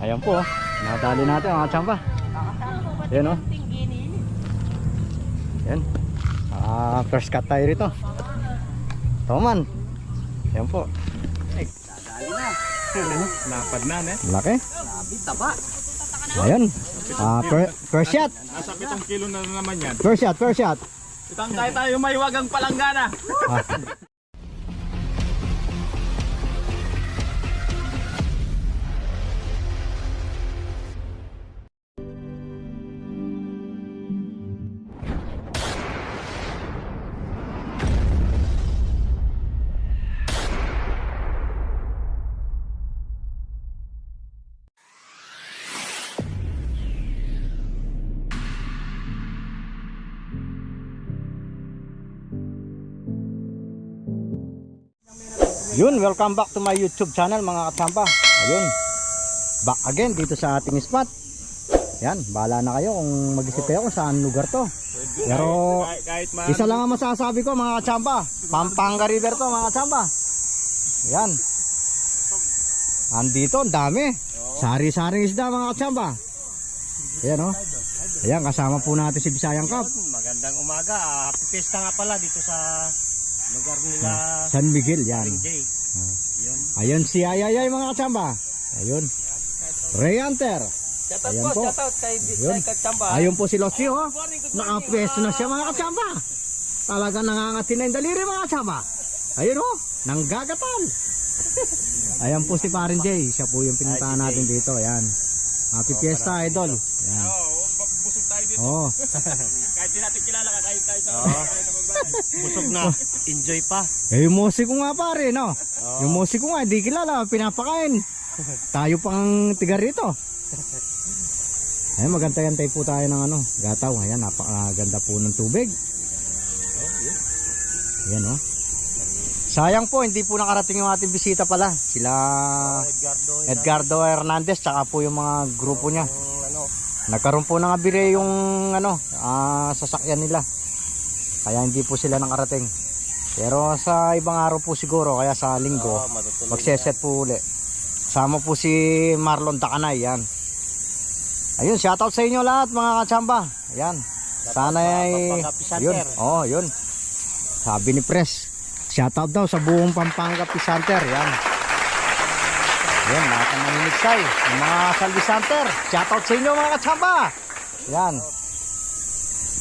Ayan po, oh. nadali natin mga tsamba. Yan o. Yan. Ah, first cut tayo rito. Toman. Yan po. Napad na, ne? Laki. Ayan. Ah, per, first shot. Nasa 7 kilo na naman yan. First shot, first shot. Itang tayo tayo may wagang palanggana. Yun, welcome back to my YouTube channel mga katsamba. Ayun. Back again dito sa ating spot. Yan, bahala na kayo kung mag-isip kayo kung saan lugar to. Pero isa lang ang masasabi ko mga katsamba. Pampanga River to mga katsamba. Yan. Andito, ang dami. Sari-saring isda mga katsamba. Ayan oh. Ayan, kasama po natin si Bisayang Cup. Magandang umaga. Ah, Happy Fiesta nga pala dito sa lugar nila San Miguel, yan. Yun. Ayun si Ayayay mga katsamba. Ayun. Ray Hunter. Shoutout Ayan po, po. shoutout kay Yun. Bisay Kachamba. Ayun po si Locio. Oh. Nakapwesto na siya mga katsamba. Talaga nangangati na yung daliri mga katsamba. Ayun oh. Nanggagatal. Ayan po si Parin Jay. Siya po yung pinuntahan natin dito. Ayan. Happy Fiesta Idol. Ayan. Oo, tayo dito. Oh. Kahit di natin kilala ka, kahit tayo sa... Oo. Busog na. Enjoy pa. Eh yung musik ko nga pare no. Yung musik ko nga hindi kilala. Pinapakain. Tayo pang tiga rito. Ayun, magantay-antay po tayo ng ano, gataw. Ayan, napakaganda po ng tubig. Ayan, oh. Sayang po, hindi po nakarating yung ating bisita pala. Sila Edgardo. Edgardo Hernandez, tsaka po yung mga grupo niya. Nagkaroon po ng abire yung ano, ah, sasakyan nila. Kaya hindi po sila nakarating. Pero sa ibang araw po siguro, kaya sa linggo, oh, magseset po uli. Kasama po si Marlon Takanay, yan. Ayun, shoutout sa inyo lahat mga katsamba. Yan. Sana ay... Yun, oh, yun. Sabi ni Pres, shoutout daw sa buong Pampanga Pisanter. Yan. Yan, lahat ng maninigsay. Yung mga Salvi Center, shoutout sa inyo mga katsamba. Yan.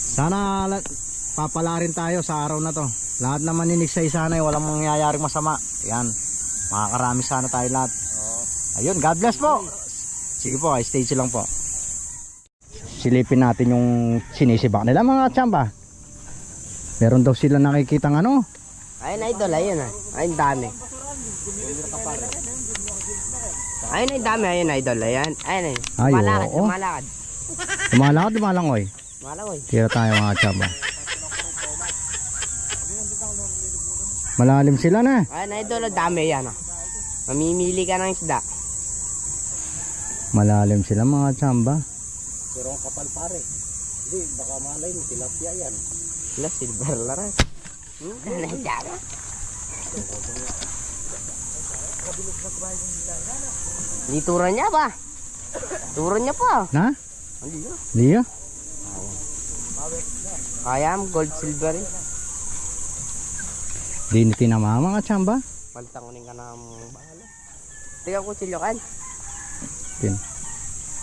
Sana la- papala rin tayo sa araw na to. Lahat na maninigsay sana ay walang mangyayaring masama. Yan. Makakarami sana tayo lahat. Ayun, God bless po. Sige po, stage lang po. Silipin natin yung sinisibak nila mga tsamba. Meron daw sila nakikitang ano. Ayun idol, ayun ah. Ayun dami. Ayun ay dami, ayun idol, ayan. Ayun ay. Ay, Malakad, oo. malakad. Lumalakad, lumalangoy. Malakoy. Tira tayo mga tsamba. Malalim sila na. Ayun idol, dami yan ah. Mamimili ka ng isda. Malalim sila mga tsamba. Pero ang kapal pare. Hindi, baka malay mo, tilapia yan. Wala, silver laras. Hmm, nandiyan. Di turan niya ba? Turan niya pa. Na? Hindi na. Liya? Kaya mo, gold silver eh. Di ni tinama mga tsamba. Palitan ka ng bahala. Tiga ko silyokan. Tin.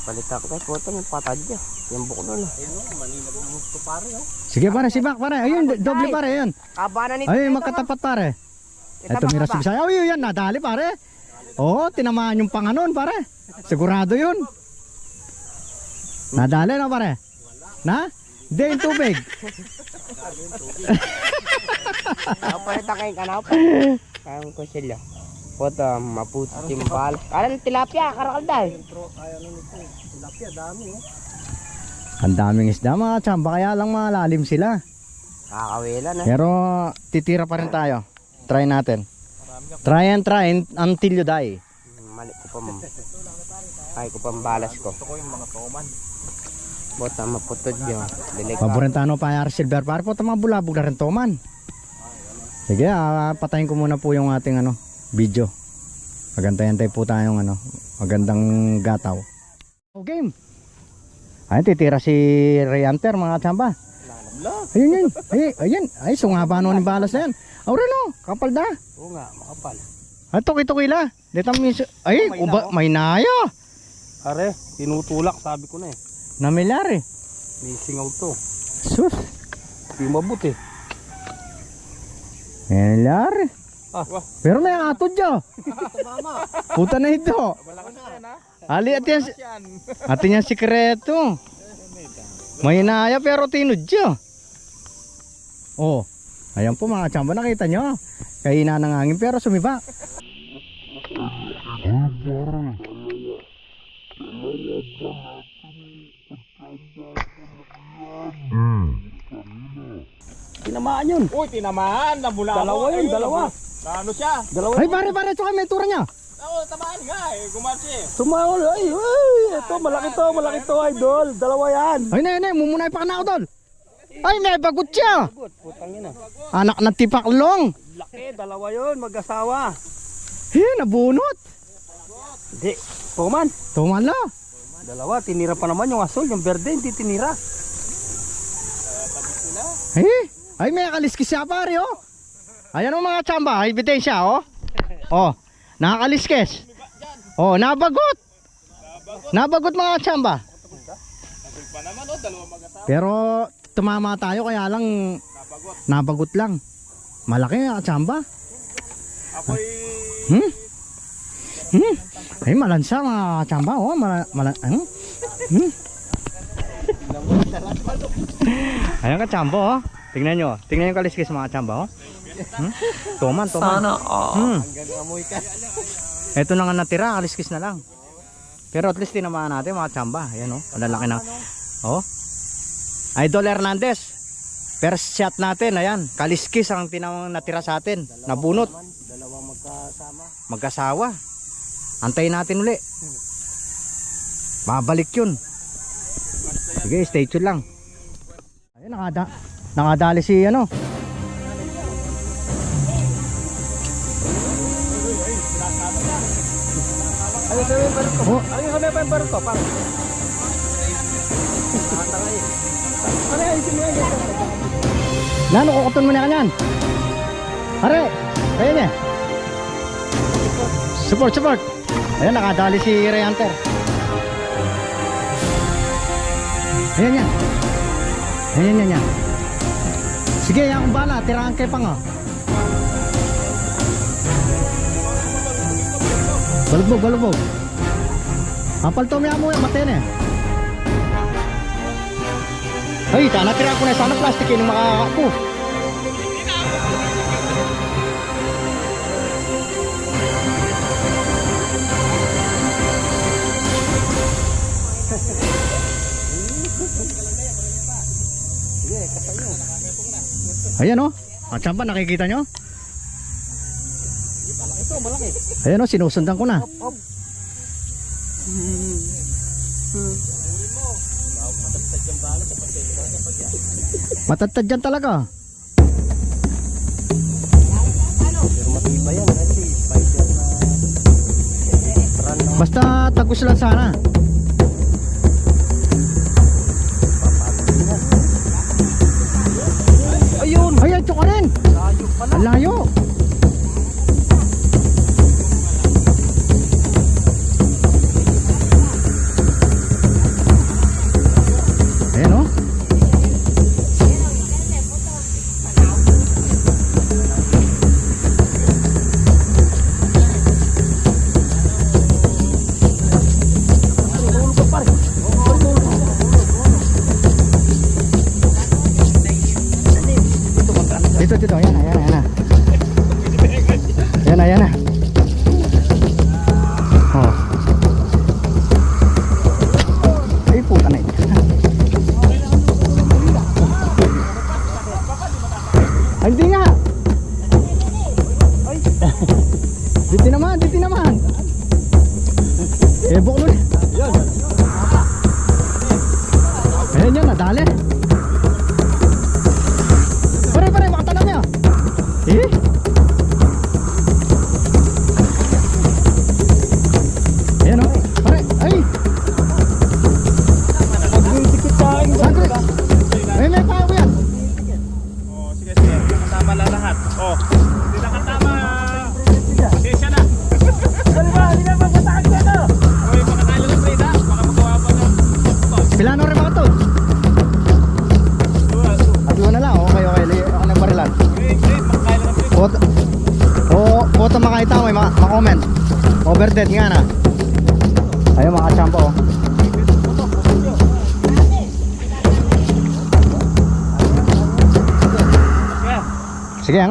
Palitan ko kay puto ng patad niya. Yung buko nun ah. Ayun o, maninag ng gusto pare oh. Sige pare, sibak pare. Ayun, doble pare yun. Kaba na nito. Ayun, magkatapat pare. Ito mira si Bisaya. Oh, yun yan, nadali pare. Oo, tinamaan yung panganon pare. Sigurado yun. Nadali na pare. Na? Hindi yung tubig. Kapalitan kayo kanaw pa. Kaya ko sila. Puto, maputi bala. Kala ng tilapia, karakal dahil. Tilapia, dami oh. Ang daming isda mga tsamba, kaya lang malalim sila. Kakawila na. Pero titira pa rin tayo. Try natin. Try and try and- until you die. Mali ko pa mam. Ay ko pang balas ko. Gusto ko yung mga toman. Bota maputod yun. Dilig Paborentano pa yung silver pare po mga bulabog na rin to man. Sige, ah, patayin ko muna po yung ating ano, video. Magantay-antay po tayong ano, Magandang gataw. O game. Ayun, titira si Reyanter mga tsamba. Ayun yun. Ay, ayun. Ay, sungaba nun yung balas na yan. Aurelo, kapal da. Oo nga, makapal. Ay, tuki-tuki la. Dito mis... Ay, May uba, may nayo. Are, tinutulak, sabi ko na eh. Namilyari. May singaw to. Sus. Di mabuti. Namilyari. Ah. Pero may atod dyan. Puta na ito. Ali at si- atin yan sikreto. May naya pero tinudyo. Oh, ayan po mga tsamba nakita nyo. Kaina ng hangin pero sumiba. Tinamaan yun. Uy, tinamaan. Nabula Dalawa ako. yun, dalawa. Ano siya? Dalawa. Ay pare pare tsaka may tura niya. Ako, tamaan nga eh. Gumarsi eh. Tumawal. Ay, ay, ito, malaki to, malaki to, idol. Dalawa yan. Ay na na, mumunay pa ka na ako doon. Ay may bagot siya. Good, putang ina. Anak ng tipaklong. Laki, dalawa yun, mag-asawa. Eh, nabunot. Hindi, puman. Tumala. Dalawa, tinira pa naman yung asol, yung berde, hindi tinira. Eh, ay may kaliskis siya pare oh. Ayan ang mga tsamba, ebidensya oh. Oh, nakakaliskis. Oh, nabagot. Nabagot mga tsamba. Oh. Pero tumama tayo kaya lang Nabagot. nabagot lang. Malaki ang tsamba. Ako'y... Hmm? Hmm? Ay malansa mga tsamba oh, mala, mala, ano? Hmm? Ayan ka tsamba oh. Tingnan nyo, tingnan yung kaliskis mga tsamba oh. Hmm? Tuman, tuman. Sana Hmm. Amoy ka. Ito na nga natira, kaliskis na lang. Pero at least tinamaan natin mga tsamba. Ayan oh, ang lalaki na. Oh. Idol Hernandez. First shot natin, ayan. Kaliskis ang tinawang natira sa atin. Nabunot. Dalawang magkasama. Mag-asawa. Antayin natin uli. Babalik yun. Sige, stay tuned lang. Ayun, nakada nakadali si ano. Ano sabi yung barko? Oh, Ano sabi yung barko? Parang. Nano kukuton mo na kanyan. Pare, kaya niya. Support, support. Ayun, nakadali si Ray Hunter. Ayan yan. Ayan yan yan. Sige, yan akong bala. Tirahan kay pang oh. Balubog, balubog. Apal to miya mo yan, matay na eh. Ay, sana tira ko na sana plastic yun yung makakapo. Ayan o. Oh. Ang tsamba, nakikita nyo? Ito, malaki. Ayan o, oh, sinusundan ko na. Talaga. Pero matibay yan na Basta tagos lang sana. Ayun! Ay, ay, tsaka rin. Layo pala. Layo.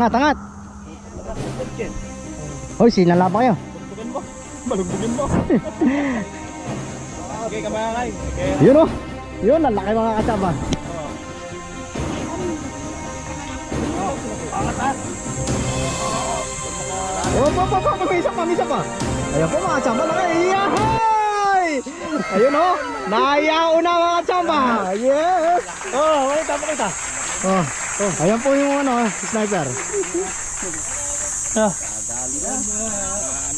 Angat, angat. Hoy, sinala pa kayo. Balugbugin mo. Balugbugin mo. Okay, kamangay. Okay. Yun oh. Yun, ang laki mga kasama. Oh, pa, pa, pa, pa, may isa pa, may isa pa. Ayan po mga kasama, laki. Yahay! Ayun oh, naiyaw na mga kasama. Yes! Oh, wait, tapos kita. Oh, oh, ayan po yung ano, sniper. Ah,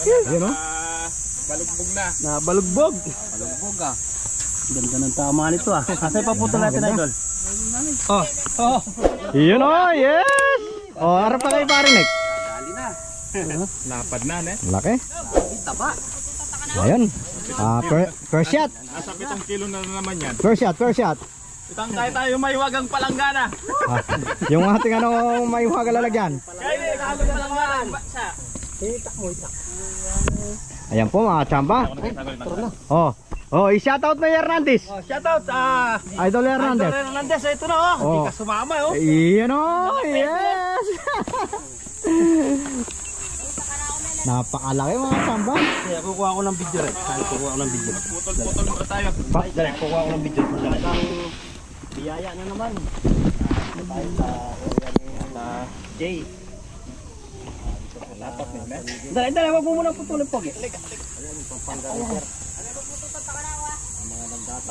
Yun oh. Ah, balugbog na. nabalugbog. Balugbog ah. Ganda ng tama nito ah. Kasi paputol natin idol. Oh, oh. Yun oh, yes! Oh, harap pa kayo parinig. Lapad na, ne? Laki. Ayun. Ah, per, first shot. Nasa 7 kilo na naman yan. First shot, first shot. Itang tayo tayo may wagang palanggana. Ah, yung ating ano, may huwaga lalagyan. Kaya wagang palanggana. Ayan po mga chamba. Oh, oh, i-shoutout mo yung Hernandez. Oh, shout out ah. Idol Hernandez. Idol Hernandez, ito na oh. Hindi Oh. ka sumama oh. Iyan o, yes! Napakalaki mga chamba. Kaya kukuha ko ng video rin. Kukuha ko ng video? Putol-putol muna tayo. Pa, Dali, kukuha ko ng video. Biyaya na naman. Tayo sa sa Jay. Dali, dali, wag mo muna putulin pogi.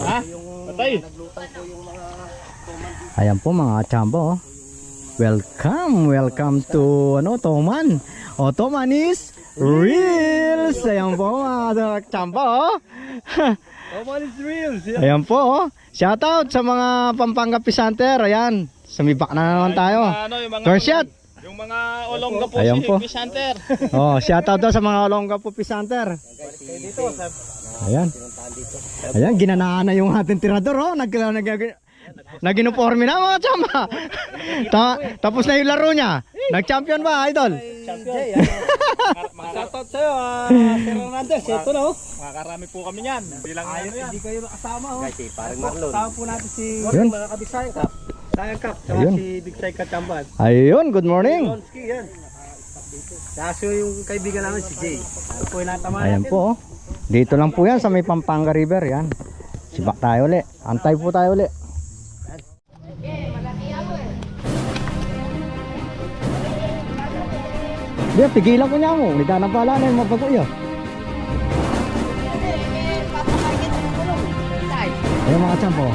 Ha? Patay. Ayan po mga chamba oh. Welcome, welcome to ano, Toman. O, Toman is Reels. Ayan po mga chamba oh. Toman is real. Ayan po oh. Shoutout sa mga Pampanga Pisanter. Ayan, sumibak na naman tayo. Ano, yung mga First shot. Yung mga olongga po Ayan si po. Fish Hunter. Oh, shoutout daw sa mga Olongga po Pisanter. Ayan. Ayan, ginanaan na yung ating tirador, oh. Nag, nag, Nag-uniforme na mga chamba. Ta tapos na yung laro niya. Nag-champion ba, idol? Jay. Shout out sa'yo, ah, Sir Hernandez. Ito na oh. Makakarami po kami yan. Bilang ano yan. Hindi kayo nakasama oh. Guys, eh, parang Marlon. Kasama po natin si Yun. mga kabisay Cup. Sayang Cup. Saka Ayun. si Big Sai Kachamban. Ayun, good morning. Lonski yan. Kaso yung kaibigan namin si Jay. Po yung natama Ayan po, oh. Dito lang po yan sa may Pampanga River, yan. Sibak tayo uli. Antay po tayo uli. Di, pigilan ko niya mo. Nida na pala na yung mabago yun. Ayun mga champo.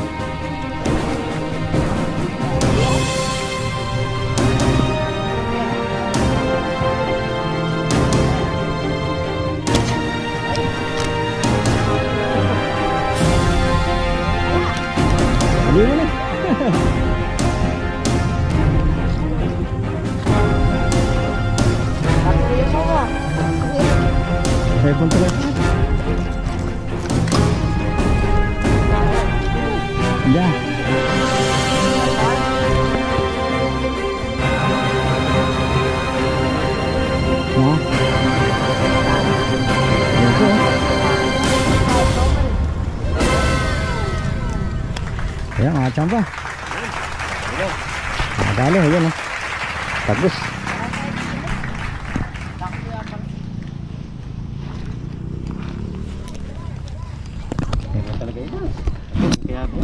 Kaya po,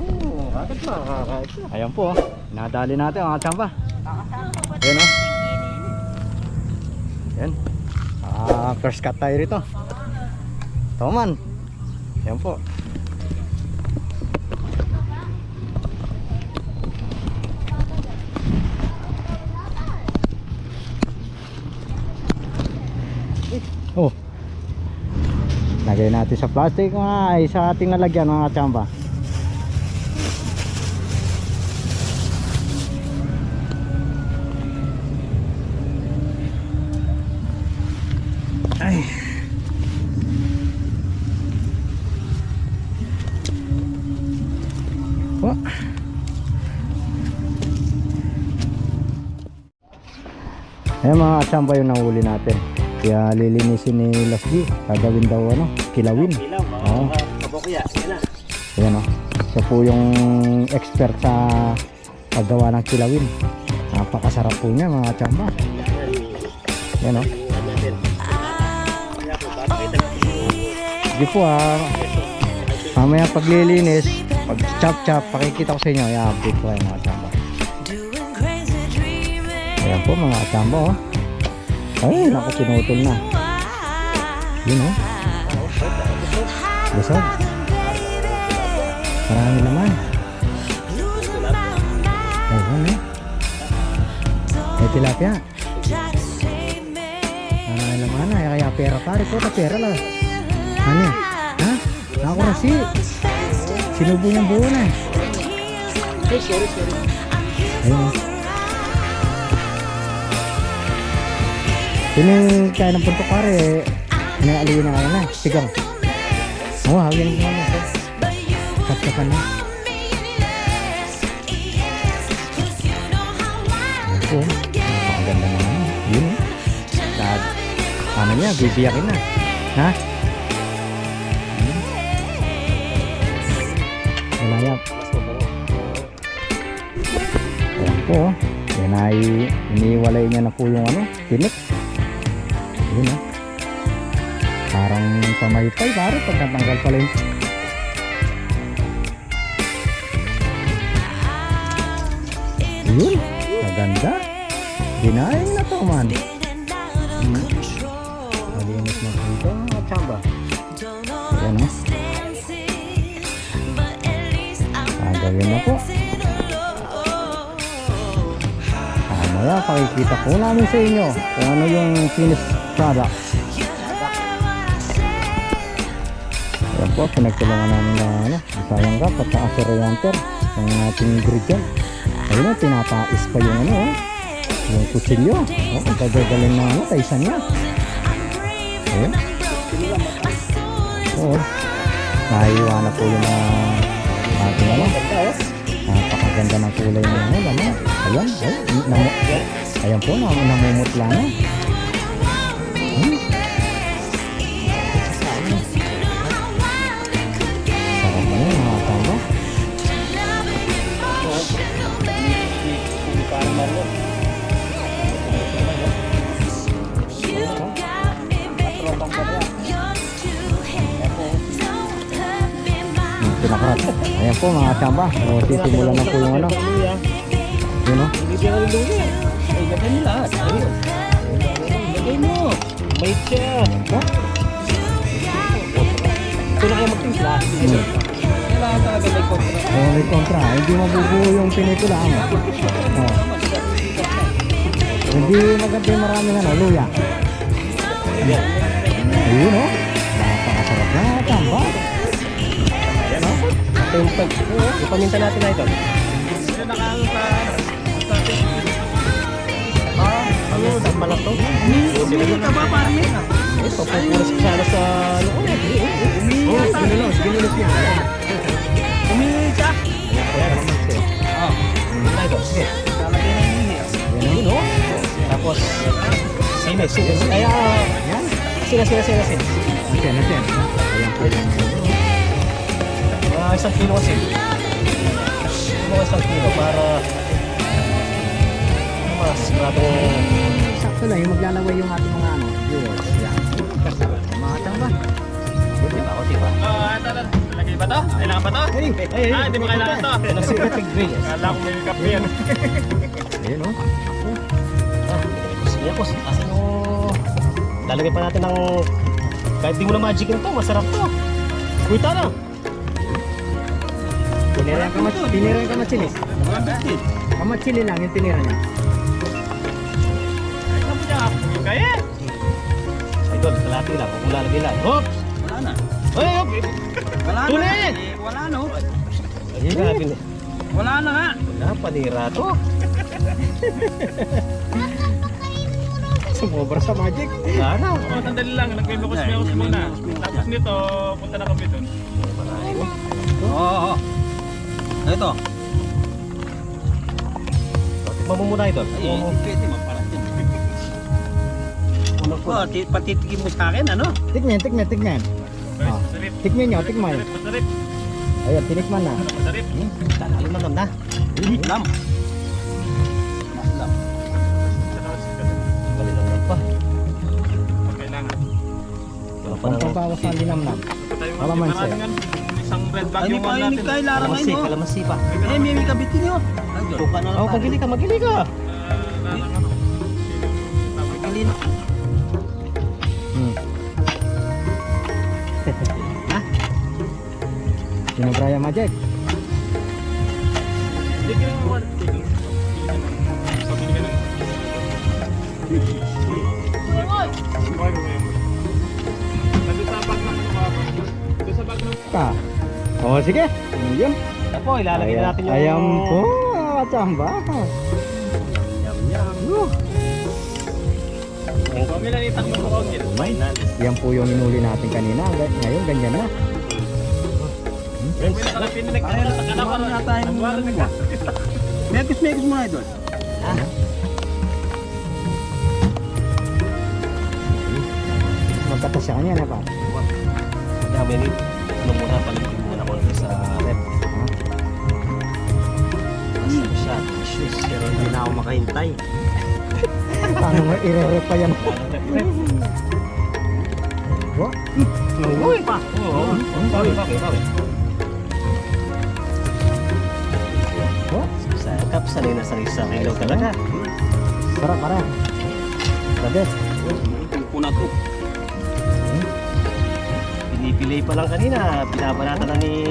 agad makakakait. Ayan po, oh. nadali natin mga chamba. Ayan oh. Ayan. Ah, first cut tayo rito. Toman. Ayan po. Oh. Lagay natin sa plastic mga ay sa ating lalagyan mga chamba. Ay. Oh. Ayan mga chamba yung nahuli natin. Kaya lilinisin ni Lasdi. Gagawin daw ano, kilawin. Ilaw, mga Oo. kabukya. Yan na. Ayan o. Siya po yung expert sa paggawa ng kilawin. Napakasarap po niya mga tsamba. Ayan o. Yung Sige po ah. Mamaya paglilinis, pag chop chop, pakikita ko sa inyo. Ayan, update ko kayo mga dreaming. Ayan po mga tsamba oh. Ay, naku, pinutol na. Yun oh. Busog. Marami naman. Ayun eh. May tilapia. Marami naman ay kaya pera pare ko ta pera lang. Ano? Ha? Ako rasi. Sinubo niyang buo na eh. Ayun. oh. Ini kaya ng puntok pare. Inaaliw na kaya na. Sigang. Oo, hawin mo na. Kapkapan na. Ako, napakaganda naman. Yun. Dad, ano niya, bibiyakin na. Ha? Hmm. Malayap. Ayan po. oh. Yan ay iniwalay niya na po yung ano, tinik. Yun oh. Parang pamaypay pare pag natanggal pala yung Yun, maganda. Dinaing na to man. Hmm. Malinis na po ito mga tsamba. Ayan o. Ah, gawin na po. Mamaya pakikita po namin sa inyo kung ano yung finished product. Po, pinagtulungan namin na ano, sayang kap at saka si Reyanter ang ating ingredient. Ayun o, tinatais pa yung ano, oh, yung kutsilyo. Oh, gagagaling na ano, taisan niya. Ayun. Oo. Nahiwa na po yung mga ating ano. Napakaganda ng kulay ng ano, ano. Ayan, ay, namu, ayan po, nam, namumutla na. Pinakarat. Ayan po mga tsamba. O, sisimulan na po yung ano. Yun o. Luya. Ay, mo lahat. Ayun. Lagay mo. May siya. Ayan po. Ito na kayo magtimpla. Hmm. Kailangan talaga may kontra. Oh, may kontra. Hindi mabubuo yung pinikula mo. Oh. Hindi maganda yung maraming ano, luya. Ayun o. Napakasarap na tamba. Ito yung pag... Yung paminta natin na ito. Hindi nakaano sa Ano? Saan malak to? Umiinit ka ba, parang Eh, papupuras ka sana sa... Ano ko? Umiinit. Oo, ginulos. Ginulos niya. Umiinit sinis. Sinis. Kaya, yan. Sina, sina, sina, sina. Natin, natin. Ayan po yung Mga isang kilo kasi. Mga isang kilo para mas maratong Sakto lang yung maglalaway yung ating mga ano, viewers. Yan. Mga tamba. Di ba? O, di ba? Ah, ito, ito. Lagay ba to? Kailangan ba to? Ay, ay, ay. Ah, hindi mo kailangan to. Nasigatig grill. Kala ko may kape yan. Ayun o. Ah, sige po. Asan yung... Lalagay pa natin ng... Kahit di mo na magic to, masarap to. Kuita na. Tinira yung kamat, tinira yung kamatsili. Kamatsili lang yung tinira niya. Ano mo niya? Kaya? Idol, kalati lang. Kung lalagay lang. Hop! Wala na. Ay, hop! Wala Tunay! Eh, Wala no. Ay, grabe na. Wala na nga. Wala, panira to. Sumobra sa magic. Na. Oh, sandali lang. Nagpipukos-mikos muna. Tapos nito, punta na kami doon. Oo, oo. Ano ito? Tikman mo muna, idol. Ay, Oo. pwede din. Unang Oh, ti- patitikin mo sa akin, ano? Tikman, tikman, tikman. Ah, Masarap. tikman nyo, tikman. Masarap. Ayan, tinikman na. Masarap. Talalo na na. Lam. Lam. Wala pa Ang na. pagbawas ng linamnam. Kalamansi. maraming ano, Isang red bag Ano yung pa one natin. kay Lara Kalamansi, ngayon? kalamansi pa. Eh, may kabitin nyo. Tuka na lang. Oh, pagili ka, magili ka. Ano? Pagili na. Hmm. Sino Brian Majek? Hindi ka naman. Pili ka ng- Why, why, Ka. Oh, sige. Yun. Ito po, ilalagay na natin yung... Ayam po, mga tsamba. Yum, yum. Huwag nila itak mo sa kongil. Final. Yan po yung inuli natin kanina. Ngay- Ngayon, ganyan na. Huwag nila kalapin na nagkakaroon. Akala ko na tayo. Ang wala nagkakaroon. Mekos, mekos mo na idol. Magkatas siya kanya na pa. May nit. Ano muna, paligid muna ako sa rep. Masarap siya. Issues. Pero hindi na ako makahintay. Paano mo i-rep pa yan? Oh, Uy pa. Oo. Bawi, bawi. oh, Sa cup, sanay na sanay sa ilaw talaga. sarap para. Sabi. Puna to. Pinipilay pa lang kanina. Binabanata na ni.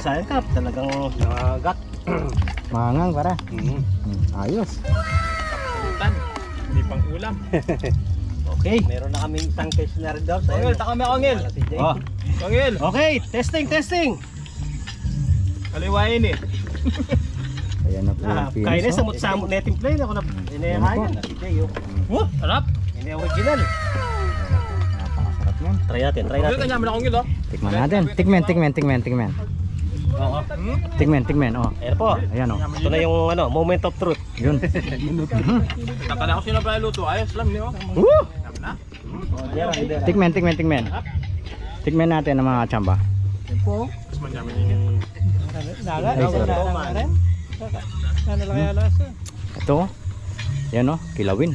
Sayang Cup. Talagang nangagat. Mangang para. Mhm. Hmm, ayos. Tan. Hindi pang ulam. Okay. Meron na kaming isang case na rin daw. Kongil, taka. Si Jay. Oh. Kongil. Okay, testing, testing. Kaliwain eh. Ayan na po Ah, yung kaya na finish. samot samot na itim play ako na inahayan na si Jay. oh. Harap. Ini original. Yan. Try natin, try natin. kanya mo na kongil oh. Tikman natin. Tikmen, tikmen, tikmen, tikmen. Oo. Tikmen, tikmen. Oh, Ayan po. ayan oh. Ito na yung ano, moment of truth. Yun. Takala ko sino ba luto. Ayos lang niyo. Woo! Na? Yan, yan. Tikmen, tikmen, tikmen. Tikmen natin ng mga tsamba. Mas manyaman sorry. naga, naga. Ano lang kaya lasa? Ito. Yan oh, kilawin.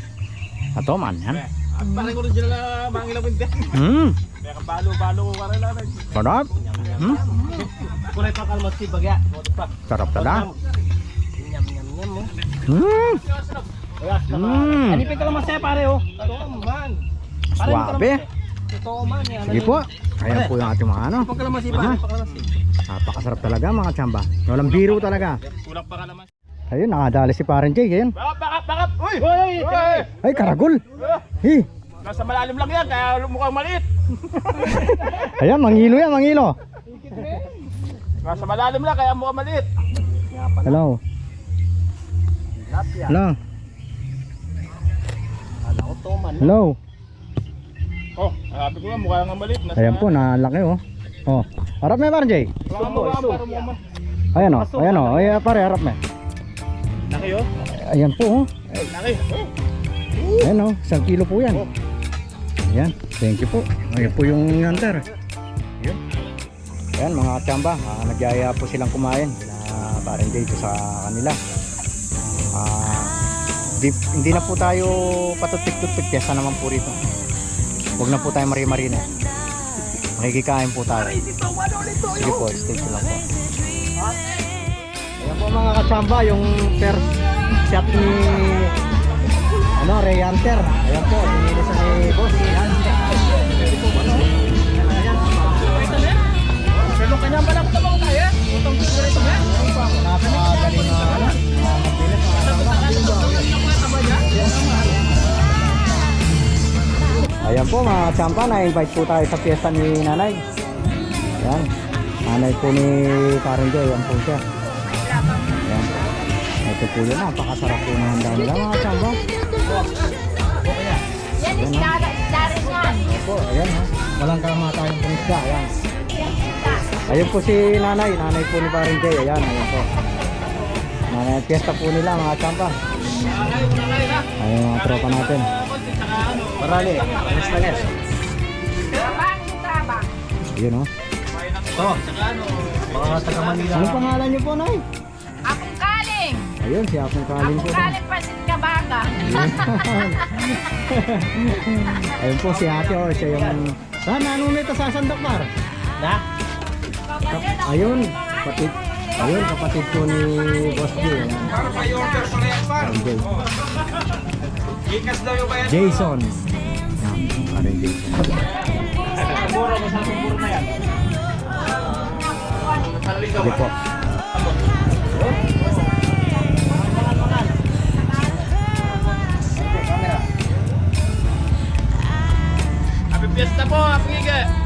Ito man, yan. At parang original na mangilawin din. Hmm, Kaya balo-balo ko ka lang. sarap. Hmm, Kulay pa kalmasi bagya. Sarap talaga. Nyam nyam nyam mo. Hmm, Hmm. Ano pa kalmasi pare oh? Totoo man. Swabe. Totoo man yan. Sige po. Ayan po yung ating mga ano. Pag kalmasi Aha. pa. Napakasarap talaga mga tsamba. Walang biro talaga. Kulang pa ka naman. Ayun, nakadali si Parang Jay. Ayun. Bakap, bakap, bakap! Uy! Uy! Uy! Ay, karagol. Hey. Nasa malalim lang yan, kaya mukhang maliit. Ayan, mangilo yan, mangilo. Nasa malalim lang, kaya mukhang maliit. Hello. Hello. Hello. Oh, sabi ko nga, mukha nga maliit. Nasa, Ayan po, nalaki oh. Oh, harap mo Parang Jay. Ayan oh, ayan oh. Ay, pare, harap mo. Laki oh. Ayan po oh. Laki. Ayan oh, isang kilo po yan. Ayan, thank you po. Ayan po yung hunter. Ayan. Mga tsamba, ah, nagyaya po silang kumain. Na parang dito sa kanila. Ah, di, hindi na po tayo patutik-tutik. Kesa naman po rito. Huwag na po tayo mari-marina. Makikikain po tayo. Sige po, stay ko lang po. Ayan po mga katsamba, yung first shot ni ano, Ray Hunter. Ayan po, nilisan ni Boss. Ayan. Pero kanya ba lang ito mga kaya? Utang gusto rin ito. Napakagaling na magbilis mga Ayan po mga champa, na-invite po tayo sa fiesta ni nanay. Ayan, nanay po ni Karen Joy, ayan po siya. Ayan. Ito po yun, napakasarap po ng handa nila mga champa. Yan, isdara, isdara yan. po, ayan ha. Walang kalamatayang punisda, ayan. Ayun po si nanay, nanay po ni Karen Joy, ayan, ayan po. Nanay, fiesta po nila mga champa. Ayun mga tropa natin. Ano, Marami. Alas na yes. Yun oh. Ito. Mga taga Manila. Anong pangalan niyo po, Nay? Akong kaling. Ayun, si Apong Kaling po. Akong kaling pasit kabaga. Ayun po si ate oh, siya yung... Sana, anong nito sa sandok par? Na? Ayun, kapatid. Ayun, kapatid ko ni Boss J. Para may order pa na yan, par. Jay. Ikas daw yung bayan. Jason. Yan, parang Jason. Buro, masasang buro na yan. Sige po. Happy Fiesta po, Happy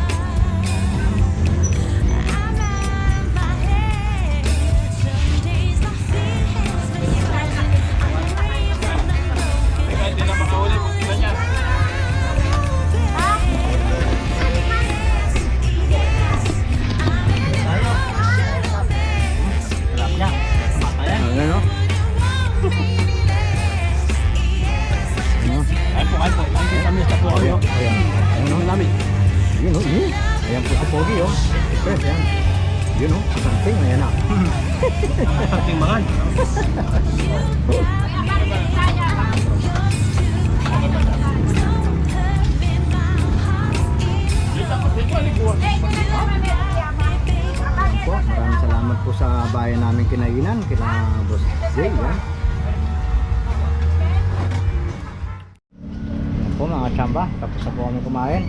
po mga chamba, tapos na po kami kumain.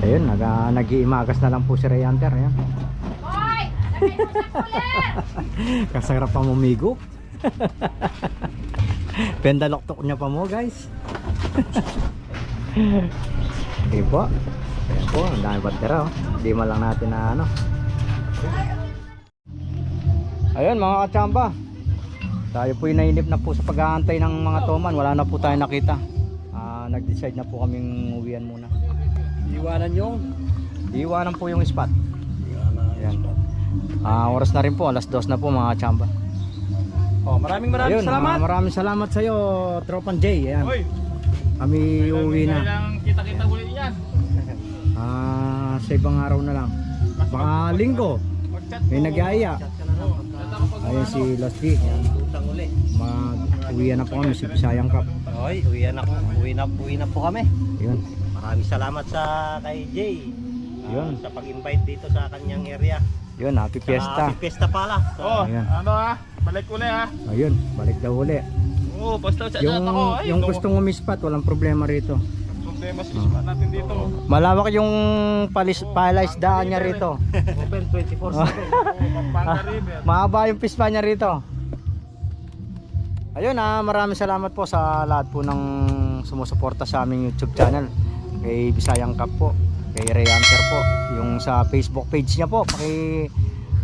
Ayun, nag nag-iimagas na lang po si Ray Hunter. Yan. Hoy! Lagay mo sa cooler! Kasarap pa mumigo. Pendaloktok niya pa mo guys. okay po. Ayan po, ang dami batera oh. Hindi man lang natin na ano. Ayun mga kachamba. Tayo po nainip na po sa pag-aantay ng mga toman. Wala na po tayo nakita. Nag-decide na po kaming uwian muna. Iwanan yung. Iiwanan po yung spot. Ayan. Ah, oras na rin po, alas dos na po mga chamba. Oh, maraming maraming Ayun, salamat. ah, maraming salamat sa iyo, Tropan J. Ayan. Hoy, Kami uuwi na. kita-kita ulit yan. Ah, sa ibang araw na lang. Baka linggo. May nag-aaya. Ayun si Lost uli. Mag-uwi na po kami si Bisayang Cup. Hoy, uwi na po. Uwi na, uwi na po kami. Ayun. Maraming salamat sa kay Jay. Ah, Yun. sa pag-invite dito sa kanyang area. Yun, happy Sa fiesta. Happy Fiesta pala. Oh, Ayan. ano ha? Balik ulit ha? Ayun, balik daw uli. Oo, basta sa Yung, ako. Ay, yung gustong umispat, walang problema rito. Problema sa spot natin dito. Malawak yung palis, palaisdaan niya rito. Open 24/7. Oo, Pampanga River. Mahaba yung pispa niya rito. Ayun ah, maraming salamat po sa lahat po ng sumusuporta sa aming YouTube channel. Kay Bisayang Cup po, kay Ray Hunter po, yung sa Facebook page niya po, paki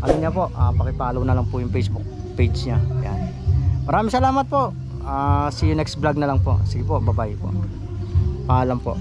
ano niya po, ah, paki-follow na lang po yung Facebook page niya. Yan. Maraming salamat po. Ah, see you next vlog na lang po. Sige po, bye-bye po. Paalam po.